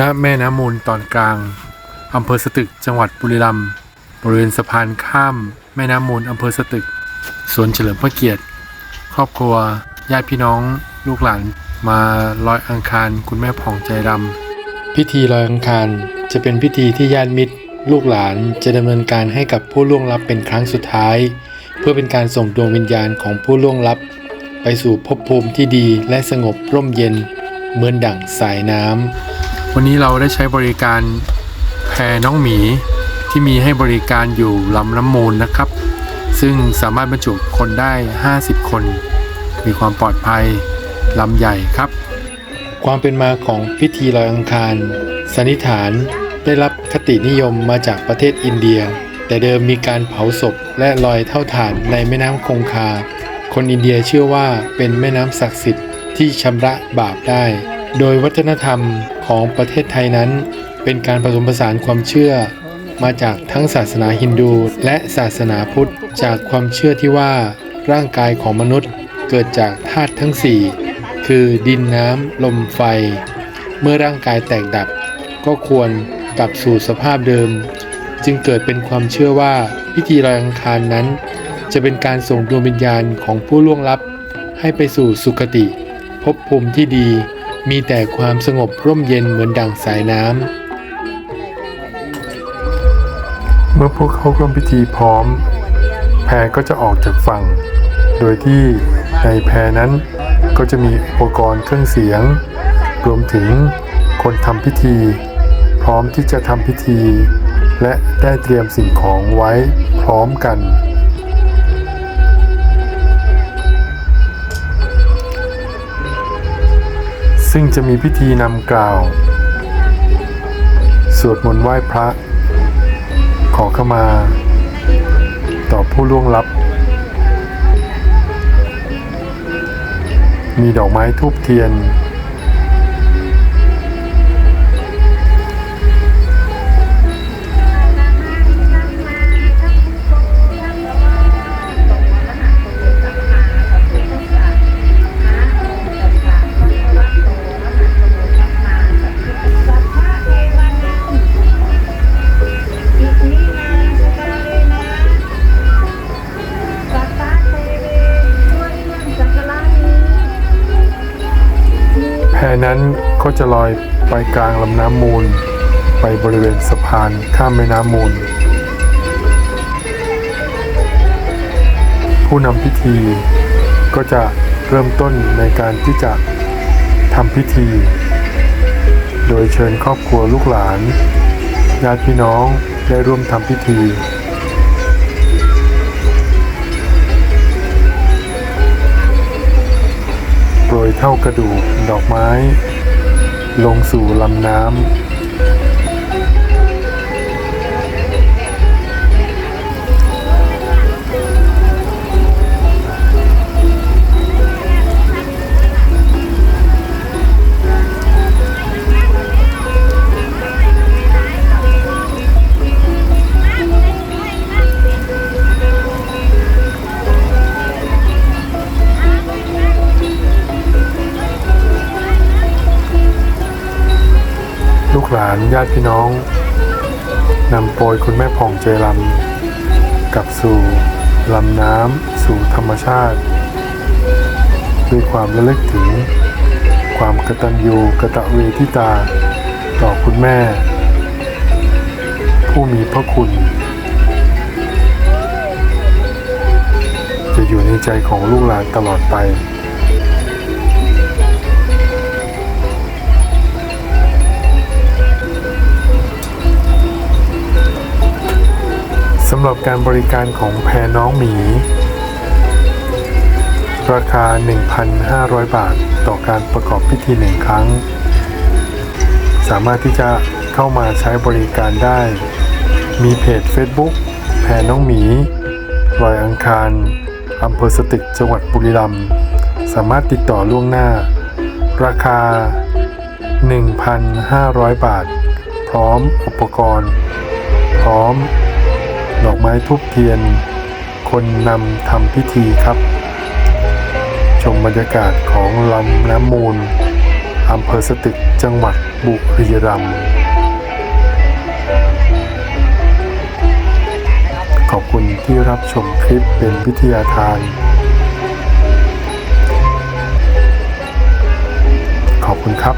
ณแม่น้ำมูลตอนกลางอำเภอสตึกจังหวัดบุรีรัมย์บริเวณสะพานข้าม แม่น้ำมูลอำเภอสตึกสวนเฉลิมพระเกียรติ ครอบครัวญาติพี่น้องลูกหลานมาลอยอังคารคุณแม่ผ่องใจดำพิธีลอยอังคารจะเป็นพิธีที่ญาติมิตร ลูกหลานจะดำเนินการให้กับผู้ล่วงลับเป็นครั้งสุดท้าย เพื่อเป็นการส่งดวงวิญญาณของผู้ล่วงลับ ไปสู่ภพภูมิที่ดีและสงบร่มเย็นเหมือนดั่งสายน้ำ วันนี้เราได้ใช้บริการแพน้องหมีที่มีให้บริการอยู่ลำน้ำมูลนะครับ ซึ่งสามารถบรรจุคนได้ 50 คน มีความปลอดภัยลำใหญ่ครับ ความเป็นมาของพิธีลอยอังคารสันนิษฐานได้รับคตินิยมมาจากประเทศอินเดีย แต่เดิมมีการเผาศพและลอยเท่าฐานในแม่น้ำคงคา คนอินเดียเชื่อว่าเป็นแม่น้ำศักดิ์สิทธิ์ที่ชำระบาปได้ โดยวัฒนธรรม ของประเทศไทยนั้น เป็นการผสมผสานความเชื่อ มาจากทั้งศาสนาฮินดูและศาสนาพุทธ จากความเชื่อที่ว่าร่างกายของมนุษย์เกิดจากธาตุทั้งสี่คือดินน้ำลมไฟ เมื่อร่างกายแตกดับ ก็ควรกลับสู่สภาพเดิม จึงเกิดเป็นความเชื่อว่าพิธีลอยอังคารนั้น จะเป็นการส่งดวงวิญญาณของผู้ล่วงลับ ให้ไปสู่สุคติภพภูมิที่ดี มีแต่ความสงบร่มเย็นเหมือนดั่งสายน้ำ เมื่อพวกเขาร่วมพิธีพร้อม แพก็จะออกจากฝั่ง โดยที่ในแพนั้นก็จะมีอุปกรณ์เครื่องเสียง รวมถึงคนทำพิธี พร้อมที่จะทำพิธี และได้เตรียมสิ่งของไว้พร้อมกัน ซึ่งจะมีพิธีนำกล่าว สวดมนต์ไหว้พระ ขอขมา ต่อผู้ล่วงลับ มีดอกไม้ทูบเทียน นั้นก็จะลอยไปกลางลำน้ำมูล ไปบริเวณสะพานข้ามแม่น้ำมูล ผู้นำพิธีก็จะเริ่มต้นในการที่จะทำพิธี โดยเชิญครอบครัวลูกหลานญาติพี่น้องได้ร่วมทำพิธี เท่ากระดูกดอกไม้ ลงสู่ลำน้ำ กหลานญาติพี่น้องนำโปรยคุณแม่ผ่องเจรำกลับสู่ลำน้ำสู่ธรรมชาติ ด้วยความระลึกถึง ความกตัญญูกะตะเวทิตา ต่อคุณแม่ ผู้มีพระคุณ จะอยู่ในใจของลูกหลานตลอดไป สำหรับการบริการของแพรน้องหมี ราคา 1,500 บาทต่อการประกอบพิธีหนึ่งครั้ง สามารถที่จะเข้ามาใช้บริการได้ มีเพจ Facebook แพรน้องหมีลอยอังคารอำเภอสตึกจังหวัดบุรีรัมย์สามารถติดต่อล่วงหน้า ราคา 1,500 บาท พร้อมอุปกรณ์ พร้อม ดอกไม้ทุบเทียน คนนำทำพิธีครับ ชมบรรยากาศของลำน้ำมูลอำเภอสตึกจังหวัดบุรีรัมย์ขอบคุณที่รับชมคลิปเป็นวิทยาทาน ขอบคุณครับ